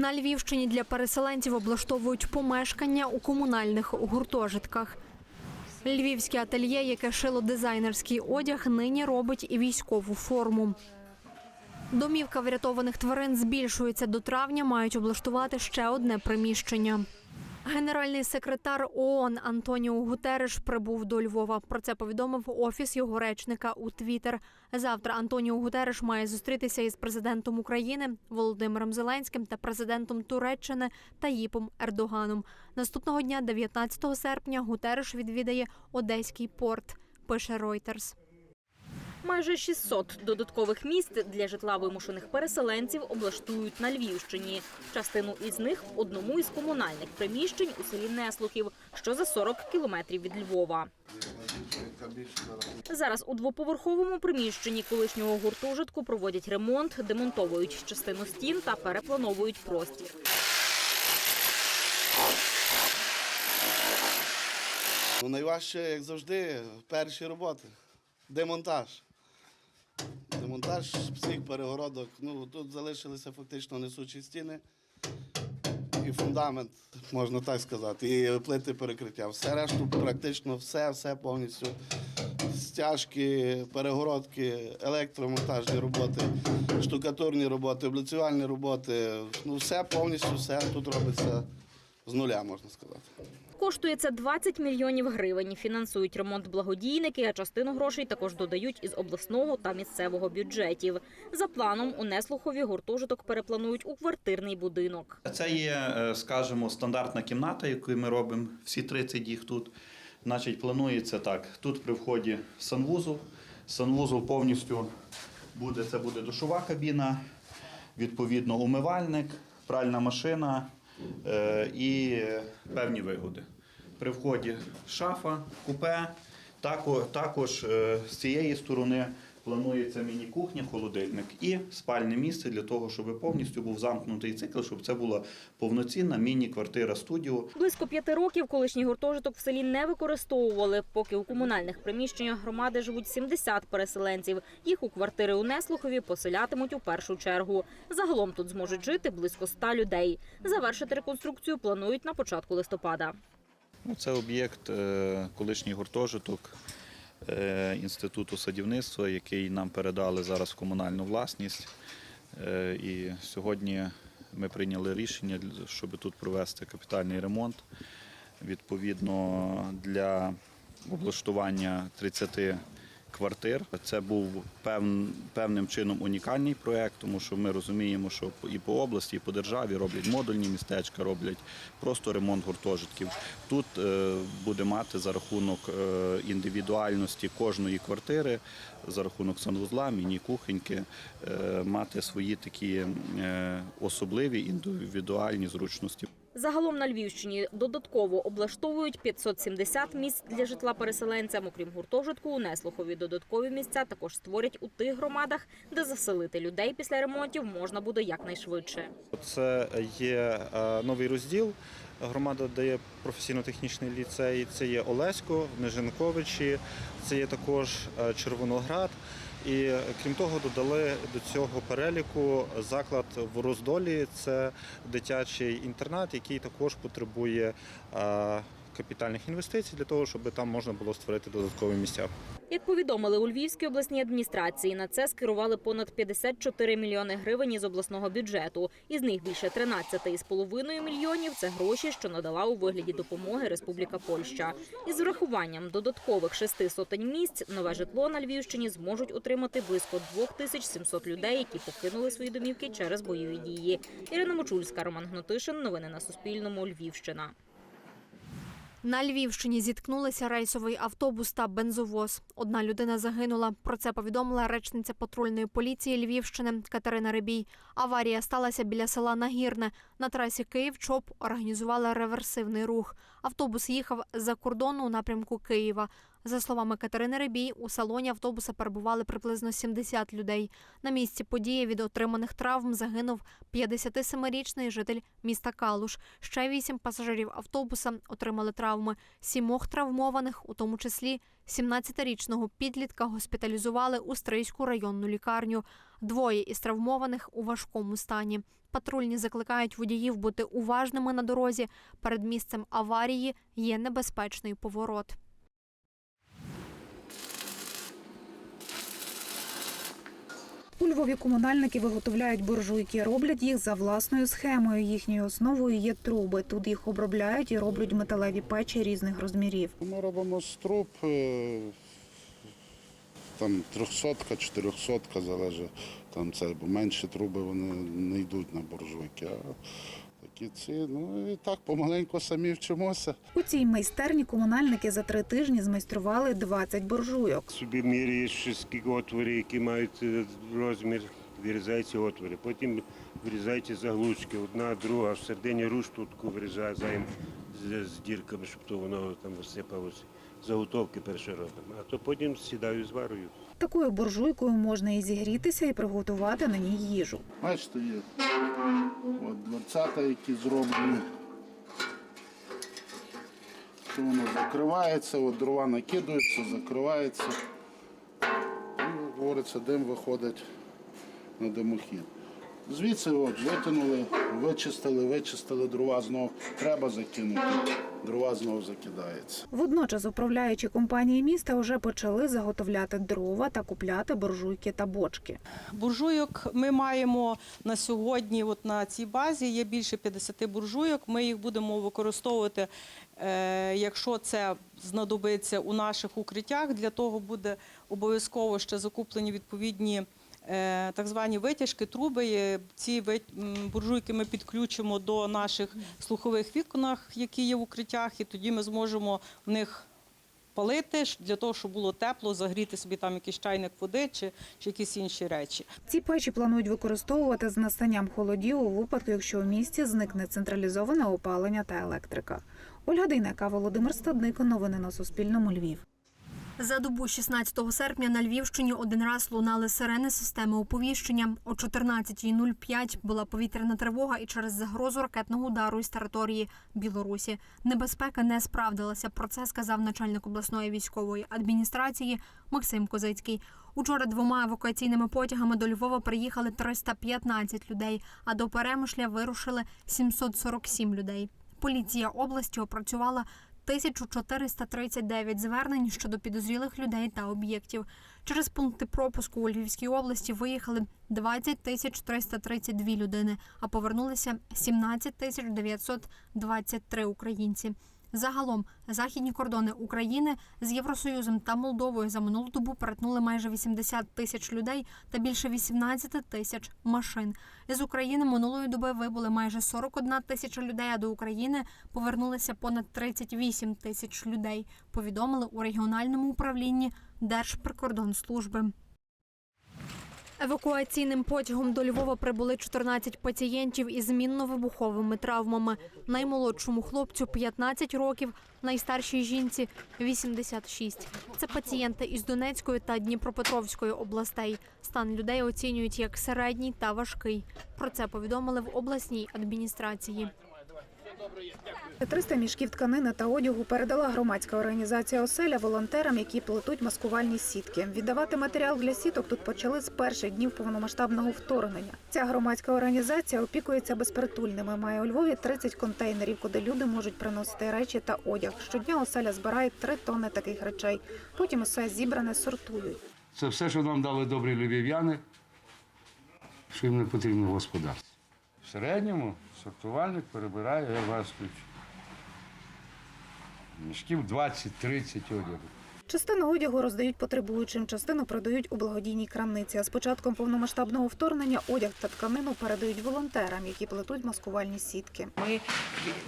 На Львівщині для переселенців облаштовують помешкання у комунальних гуртожитках. Львівське ательє, яке шило дизайнерський одяг, нині робить і військову форму. Домівка врятованих тварин збільшується до травня, мають облаштувати ще одне приміщення. Генеральний секретар ООН Антоніо Гутереш прибув до Львова. Про це повідомив офіс його речника у Твіттер. Завтра Антоніо Гутереш має зустрітися із президентом України Володимиром Зеленським та президентом Туреччини Таїпом Ердоганом. Наступного дня, 19 серпня, Гутереш відвідає Одеський порт. Пише Reuters. Майже 600 додаткових місць для житла вимушених переселенців облаштують на Львівщині. Частину із них одному із комунальних приміщень у селі Неслухів, що за 40 кілометрів від Львова. Зараз у двоповерховому приміщенні колишнього гуртожитку проводять ремонт, демонтовують частину стін та переплановують простір. Ну, найважче, як завжди, перші роботи. Демонтаж. Демонтаж всіх перегородок. Ну, тут залишилися фактично несучі стіни і фундамент, можна так сказати, і плити перекриття. Все решту, практично все, все повністю. Стяжки, перегородки, електромонтажні роботи, штукатурні роботи, облицювальні роботи. Ну, все повністю, все тут робиться з нуля, можна сказати. Коштує це 20 мільйонів гривень. Фінансують ремонт благодійники, а частину грошей також додають із обласного та місцевого бюджетів. За планом у Неслухові гуртожиток перепланують у квартирний будинок. Це є, е, скажімо, стандартна кімната, яку ми робимо всі 30 їх тут. Значить, планується так. Тут при вході санвузол. Санвузол повністю буде, це буде душова кабіна, відповідно, умивальник, пральна машина і певні вигоди. При вході шафа, купе. Тако- Також е, з цієї сторони планується міні-кухня, холодильник і спальне місце для того, щоб повністю був замкнутий цикл, щоб це була повноцінна міні-квартира студіо. Близько п'яти років колишній гуртожиток в селі не використовували, поки у комунальних приміщеннях громади живуть 70 переселенців. Їх у квартири у Неслухові поселятимуть у першу чергу. Загалом тут зможуть жити близько 100 людей. Завершити реконструкцію планують на початку листопада. Ну, Це об'єкт, е, колишній гуртожиток Інституту садівництва, який нам передали зараз в комунальну власність. Е, І сьогодні ми прийняли рішення, щоб тут провести капітальний ремонт. Відповідно, для облаштування 30 квартир. Це був пев- певним чином унікальний проєкт, тому що ми розуміємо, що і по області, і по державі роблять модульні містечка, роблять просто ремонт гуртожитків. Тут е, буде мати за рахунок е, індивідуальності кожної квартири, за рахунок санвузла, міні-кухоньки, е, мати свої такі особливі індивідуальні зручності. Загалом на Львівщині додатково облаштовують 570 місць для житла переселенцям. Окрім гуртожитку, у Неслухові додаткові місця також створять у тих громадах, де заселити людей після ремонтів можна буде якнайшвидше. Це є е, новий розділ. Громада дає професійно-технічний ліцей. Це є Олесько, Нежинковичі, це є також е, Червоноград. І е, крім того, додали до цього переліку заклад в Роздолі. Це дитячий інтернат, який також потребує е, капітальних інвестицій для того, щоб там можна було створити додаткові місця. Як повідомили у Львівській обласній адміністрації, на це скерували понад 54 мільйони гривень із обласного бюджету. Із них більше 13,5 мільйонів це гроші, що надала у вигляді допомоги Республіка Польща. Із врахуванням додаткових шести сотень місць нове житло на Львівщині зможуть отримати близько 2700 людей, які покинули свої домівки через бойові дії. Ірина Мочульська, Роман Гнатишин. Новини на Суспільному. Львівщина. На Львівщині зіткнулися рейсовий автобус та бензовоз. Одна людина загинула. Про це повідомила речниця патрульної поліції Львівщини Катерина Рибій. Аварія сталася біля села Нагірне. На трасі Київ-Чоп організували реверсивний рух. Автобус їхав за кордону у напрямку Києва. За словами Катерини Рибій, у салоні автобуса перебували приблизно 70 людей. На місці події від отриманих травм загинув 57-річний житель міста Калуш. Ще вісім пасажирів автобуса отримали травми. Сімох травмованих, у тому числі 17-річного підлітка, госпіталізували у Стрийську районну лікарню. Двоє із травмованих у важкому стані. Патрульні закликають водіїв бути уважними на дорозі. Перед місцем аварії є небезпечний поворот. Львові комунальники виготовляють буржуйки. Роблять їх за власною схемою. Їхньою основою є труби. Тут їх обробляють і роблять металеві печі різних розмірів. Ми робимо з труб, е, там 300 400 залежить там це, бо менші труби вони не йдуть на буржуйки. А такі ці, ну і так помаленьку самі вчимося. У цій майстерні комунальники за три тижні змайстрували 20 буржуйок. Собі міряєш скільки отворів, які мають е, розмір, вирізаються отвори. Потім вирізаються заглушки, одна, друга, в середині руштутку вирізаємо з, з дірками, щоб то воно там висипалося. Заготовки перше робимо, а то потім сідаю з варою. Такою буржуйкою можна і зігрітися, і приготувати на ній їжу. Бачите, є от дверцята, які зроблені. Що воно закривається, от дрова накидаються, закривається. І, говориться, дим виходить на димохід. Звідси от, витягнули, вичистили, вичистили дрова знову. Треба закинути. Дрова знову закидається. Водночас управляючі компанії міста вже почали заготовляти дрова та купляти буржуйки та бочки. Буржуйок ми маємо на сьогодні, от на цій базі є більше 50 буржуйок. Ми їх будемо використовувати, е, якщо це знадобиться у наших укриттях. Для того буде обов'язково ще закуплені відповідні так звані витяжки, труби. Е, Ці буржуйки ми підключимо до наших слухових віконах, які є в укриттях, і тоді ми зможемо в них палити для того, щоб було тепло, загріти собі там якийсь чайник води чи, чи якісь інші речі. Ці печі планують використовувати з настанням холодів у випадку, якщо в місті зникне централізоване опалення та електрика. Ольга Дейнека, Володимир Стадник. Новини на Суспільному. Львів. За добу 16 серпня на Львівщині один раз лунали сирени системи оповіщення. О 14.05 була повітряна тривога і через загрозу ракетного удару із території Білорусі. Небезпека не справдилася. Про це сказав начальник обласної військової адміністрації Максим Козицький. Учора двома евакуаційними потягами до Львова приїхали 315 людей, а до Перемишля вирушили 747 людей. Поліція області опрацювала 1439 звернень щодо підозрілих людей та об'єктів. Через пункти пропуску у Львівській області виїхали 20 тисяч 332 людини, а повернулися 17 тисяч 923 українці. Загалом західні кордони України з Євросоюзом та Молдовою за минулу добу перетнули майже 80 тисяч людей та більше 18 тисяч машин. З України минулої доби вибули майже 41 тисяча людей, а до України повернулися понад 38 тисяч людей. Повідомили у регіональному управлінні Держприкордонслужби. Евакуаційним потягом до Львова прибули 14 пацієнтів із мінно-вибуховими травмами. Наймолодшому хлопцю 15 років, найстаршій жінці 86. Це пацієнти із Донецької та Дніпропетровської областей. Стан людей оцінюють як середній та важкий. Про це повідомили в обласній адміністрації. 300 мішків тканини та одягу передала громадська організація «Оселя» волонтерам, які плетуть маскувальні сітки. Віддавати матеріал для сіток тут почали з перших днів повномасштабного вторгнення. Ця громадська організація опікується безпритульними. Має у Львові 30 контейнерів, куди люди можуть приносити речі та одяг. Щодня «Оселя» збирає 3 тонни таких речей. Потім усе зібране сортують. Це все, що нам дали добрі львів'яни, що їм не потрібно в господарстві. В середньому сортувальник перебирає, я вас включу. Мішків 20-30 одягу. Частину одягу роздають потребуючим, частину продають у благодійній крамниці. А з початком повномасштабного вторгнення одяг та тканину передають волонтерам, які плетуть маскувальні сітки. Ми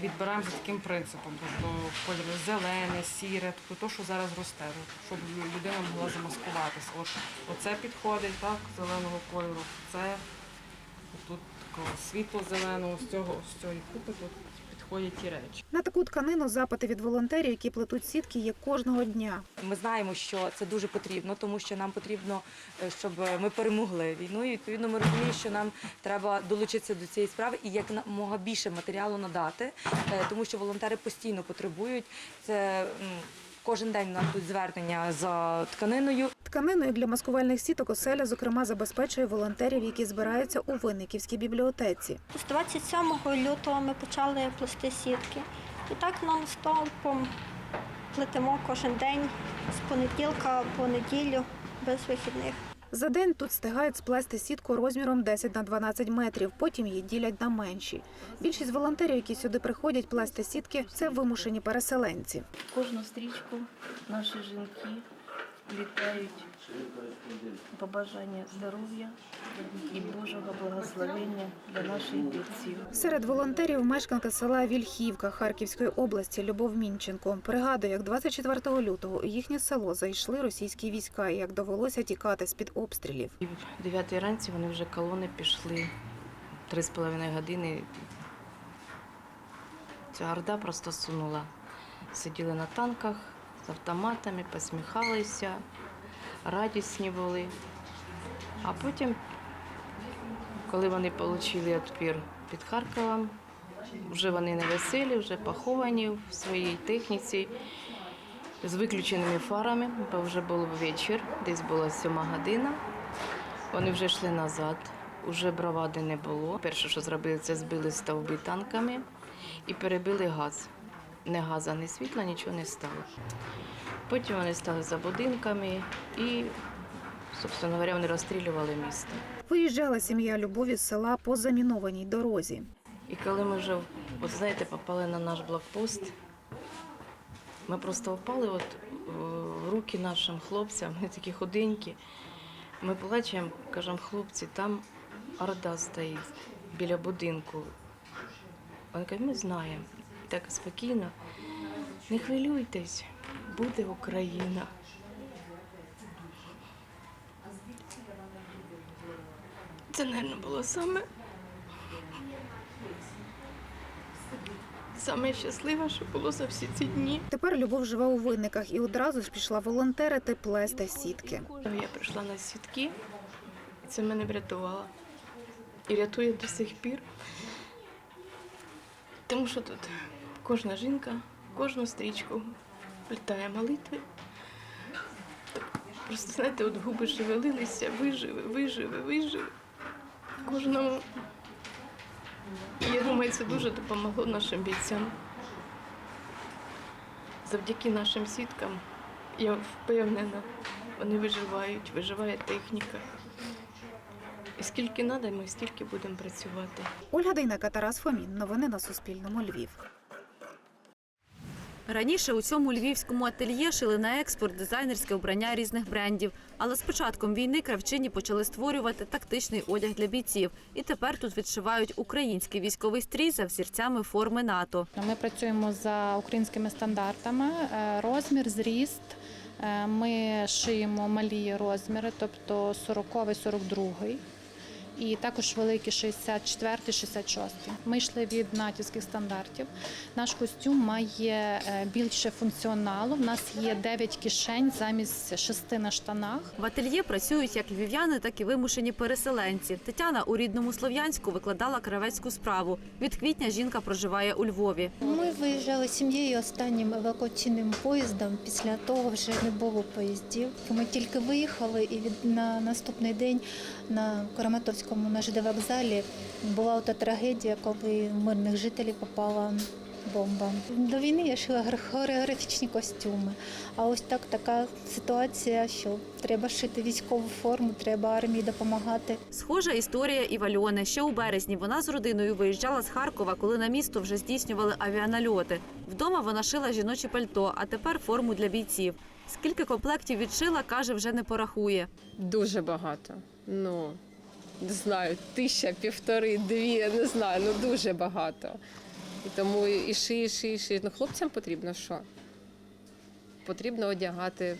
відбираємо за таким принципом, тобто кольори зелене, сіре, тобто то, що зараз росте, щоб людина могла замаскуватися. От оце підходить так, зеленого кольору. Це тут світло зеленого, з цього з цієї купи тут підходять ті речі. На таку тканину запити від волонтерів, які плетуть сітки, є кожного дня. Ми знаємо, що це дуже потрібно, тому що нам потрібно, е, щоб ми перемогли війну. І відповідно ми розуміємо, що нам треба долучитися до цієї справи і як мога більше матеріалу надати, е, тому що волонтери постійно потребують. Це кожен день у нас тут звернення за тканиною. Тканиною для маскувальних сіток оселя, зокрема, забезпечує волонтерів, які збираються у Винниківській бібліотеці. З 27 лютого ми почали плести сітки. І так нон-стопом плетемо кожен день з понеділка по неділю без вихідних. За день тут встигають сплести сітку розміром 10 на 12 метрів, потім її ділять на менші. Більшість волонтерів, які сюди приходять плести сітки, це вимушені переселенці. Кожну стрічку наші жінки літають побажання здоров'я і Божого благословення для наших бійців. Серед волонтерів мешканка села Вільхівка Харківської області Любов Мінченко пригадує, як 24 лютого у їхнє село зайшли російські війська і як довелося тікати з під обстрілів. В 9 ранці вони вже колони пішли три з половиною години. Ця орда просто сунула. Сиділи на танках з автоматами, посміхалися, радісні були. А потім, коли вони отримали відпір під Харковом, вже вони не веселі, вже поховані в своїй техніці з виключеними фарами, бо вже був вечір, десь була сьома година. Вони вже йшли назад, вже бравади не було. Перше, що зробили, це збили стовби танками і перебили газ. Не газа, ні світла, нічого не стало. Потім вони стали за будинками і, собственно говоря, вони розстрілювали місто. Виїжджала сім'я Любові з села по замінованій дорозі. І коли ми вже, от знаєте, попали на наш блокпост, ми просто впали от в руки нашим хлопцям, вони такі худенькі. Ми плачемо, кажемо, хлопці, там орда стоїть біля будинку. Вони кажуть, ми знаємо. Так спокійно. Не хвилюйтесь, буде Україна. Це, мабуть, було саме Саме щасливе, що було за всі ці дні. Тепер Любов живе у винниках і одразу ж пішла волонтерити плести сітки. Я прийшла на сітки, і це мене врятувало. І рятує до сих пір. Тому що тут кожна жінка, кожну стрічку плітає молитви. Просто, знаєте, от губи шевелилися, виживе, виживе, виживе. Кожному. Я думаю, це дуже допомогло нашим бійцям. Завдяки нашим сіткам, я впевнена, вони виживають, виживає техніка. І скільки треба, ми стільки будемо працювати. Ольга Дейнека, Тарас Фомін. Новини на Суспільному. Львів. Раніше у цьому львівському ательє шили на експорт дизайнерське обрання різних брендів. Але з початком війни кравчині почали створювати тактичний одяг для бійців. І тепер тут відшивають український військовий стрій за взірцями форми НАТО. Ми працюємо за українськими стандартами. Е, Розмір, зріст. Е, Ми шиємо малі розміри, тобто 40 42 і також великі 64 66 Ми йшли від натівських стандартів. Наш костюм має е, більше функціоналу. У нас є 9 кишень замість 6 на штанах. В ательє працюють як львів'яни, так і вимушені переселенці. Тетяна у рідному Слов'янську викладала кравецьку справу. Від квітня жінка проживає у Львові. Ми виїжджали з сім'єю останнім евакуаційним поїздом. Після того вже не було поїздів. Ми тільки виїхали, і від на наступний день на Краматорському на ЖД вокзалі була та трагедія, коли в мирних жителів попала бомба. До війни я шила хореографічні костюми. А ось так така ситуація, що треба шити військову форму, треба армії допомагати. Схожа історія і в Альони. Ще у березні вона з родиною виїжджала з Харкова, коли на місто вже здійснювали авіанальоти. Вдома вона шила жіночі пальто, а тепер форму для бійців. Скільки комплектів відшила, каже, вже не порахує. Дуже багато. Ну, не знаю, тисяча, півтори, дві, не знаю, ну дуже багато. І тому і шиї, шиї, шиї. Ну, хлопцям потрібно що? Потрібно одягати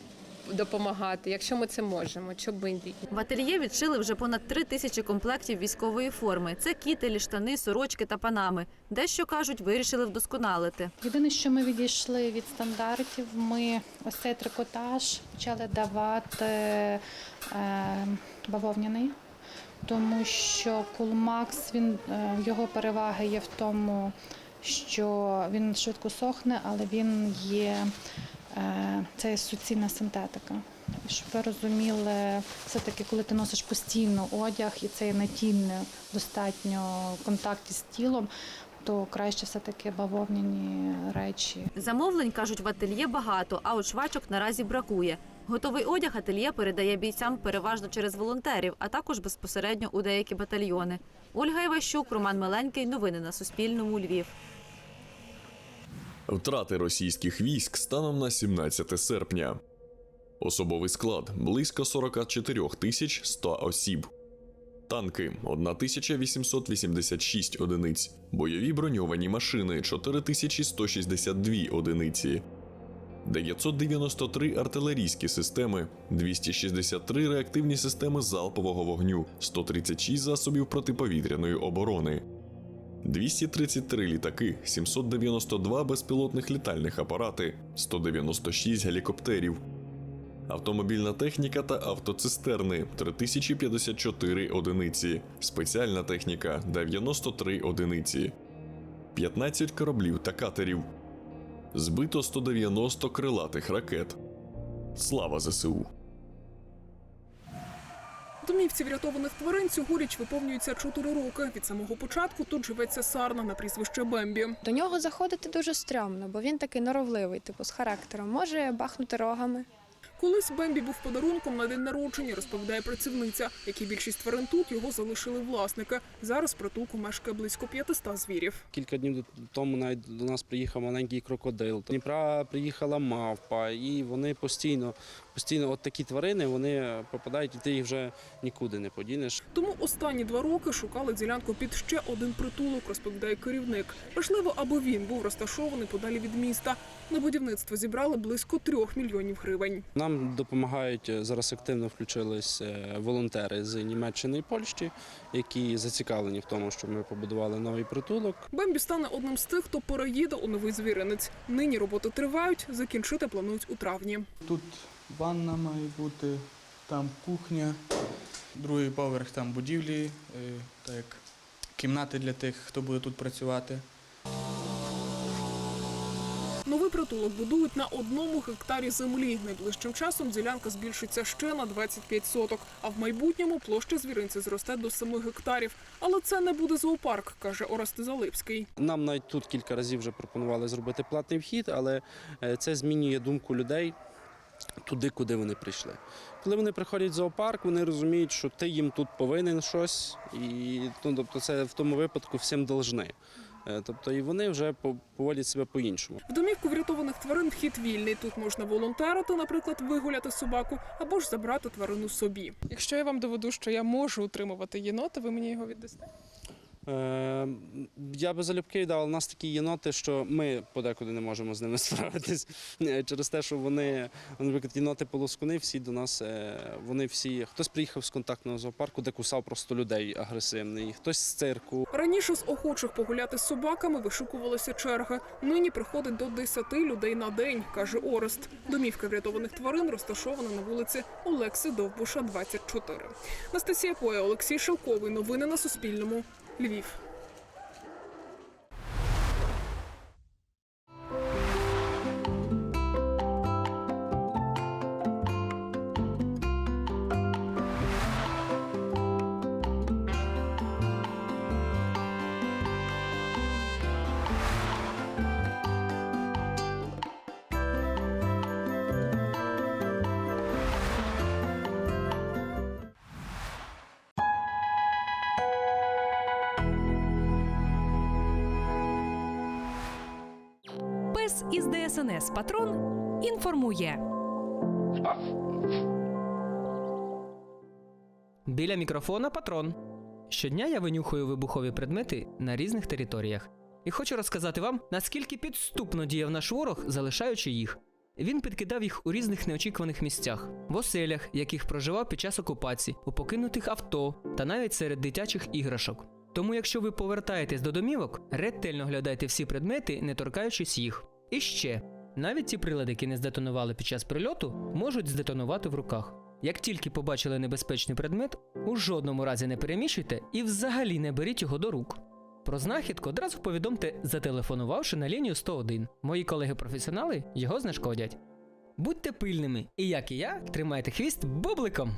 допомагати, якщо ми це можемо. Би ні. В ательє відшили вже понад три тисячі комплектів військової форми. Це кітелі, штани, сорочки та панами. Дещо кажуть, вирішили вдосконалити. Єдине, що ми відійшли від стандартів, ми ось цей трикотаж почали давати е, бавовняний, тому що Кулмакс він е, його перевага є в тому, що він швидко сохне, але він є е, це суцільна синтетика. Щоб ви розуміли, все-таки, коли ти носиш постійно одяг і це є натільне достатньо в контакті з тілом, то краще все-таки бавовняні речі. Замовлень, кажуть, в ательє багато, а от швачок наразі бракує. Готовий одяг ательє передає бійцям переважно через волонтерів, а також безпосередньо у деякі батальйони. Ольга Іващук, Роман Миленький. Новини на Суспільному. Львів. Втрати російських військ станом на 17 серпня. Особовий склад близько 44 тисяч 100 осіб. Танки 1886 одиниць. Бойові броньовані машини 4162 одиниці. 993 артилерійські системи, 263 реактивні системи залпового вогню, 136 засобів протиповітряної оборони, 233 літаки, 792 безпілотних літальних апарати, 196 гелікоптерів, автомобільна техніка та автоцистерни 3054 одиниці, спеціальна техніка 93 одиниці, 15 кораблів та катерів. Збито 190 крилатих ракет. Слава ЗСУ! Домівці врятованих тварин цьогоріч виповнюється 4 роки. Від самого початку тут живеться сарна на прізвище Бембі. До нього заходити дуже стрьомно, бо він такий норовливий, типу з характером. Може бахнути рогами. Колись Бембі був подарунком на день народження, розповідає працівниця. Як і більшість тварин тут, його залишили власники. Зараз притулку мешкає близько 500 звірів. Кілька днів тому навіть до нас приїхав маленький крокодил. Дніпра приїхала мавпа, і вони постійно, постійно, от такі тварини, вони попадають, і ти їх вже нікуди не подінеш. Тому останні два роки шукали ділянку під ще один притулок, розповідає керівник. Важливо, аби він був розташований подалі від міста. На будівництво зібрали близько трьох мільйонів гривень. Нам допомагають е, зараз активно включились е, волонтери з Німеччини і Польщі, які зацікавлені в тому, щоб ми побудували новий притулок. Бембі стане одним з тих, хто переїде у новий звіринець. Нині роботи тривають, закінчити планують у травні. Тут ванна має бути, там кухня, другий поверх там будівлі, е, так як кімнати для тих, хто буде тут працювати. Новий притулок будують на одному гектарі землі. Найближчим часом ділянка збільшиться ще на 25 соток. А в майбутньому площа звіринця зросте до 7 гектарів. Але це не буде зоопарк, каже Орест Залипський. Нам навіть тут кілька разів вже пропонували зробити платний вхід, але е, це змінює думку людей туди, куди вони прийшли. Коли вони приходять в зоопарк, вони розуміють, що ти їм тут повинен щось, і ну, тобто це в тому випадку всім должны. Е, Тобто і вони вже поводять себе по-іншому. В домівку врятованих тварин вхід вільний. Тут можна волонтерити, наприклад, вигуляти собаку або ж забрати тварину собі. Якщо я вам доведу, що я можу утримувати єнота, ви мені його віддасте? Е, Я би залюбки дав, але у нас такі єноти, що ми подекуди не можемо з ними справитись Е, через те, що вони, наприклад, єноти полоскуни, всі до нас, е, вони всі, хтось приїхав з контактного зоопарку, де кусав просто людей агресивний, хтось з цирку. Раніше з охочих погуляти з собаками вишукувалися черги. Нині приходить до 10 людей на день, каже Орест. Домівка врятованих тварин розташована на вулиці Олекси Довбуша, 24. Настасія Поя, Олексій Шелковий. Новини на Суспільному. Львів. Із ДСНС Патрон інформує. Біля мікрофона патрон. Щодня я винюхую вибухові предмети на різних територіях. І хочу розказати вам, наскільки підступно діяв наш ворог, залишаючи їх. Він підкидав їх у різних неочікуваних місцях, в оселях, яких проживав під час окупації, у покинутих авто та навіть серед дитячих іграшок. Тому, якщо ви повертаєтесь до домівок, ретельно глядайте всі предмети, не торкаючись їх. І ще навіть ті прилади, які не здетонували під час прильоту, можуть здетонувати в руках. Як тільки побачили небезпечний предмет, у жодному разі не переміщуйте і взагалі не беріть його до рук. Про знахідку одразу повідомте, зателефонувавши на лінію 101. Мої колеги-професіонали його знешкодять. Будьте пильними і, як і я, тримайте хвіст бубликом.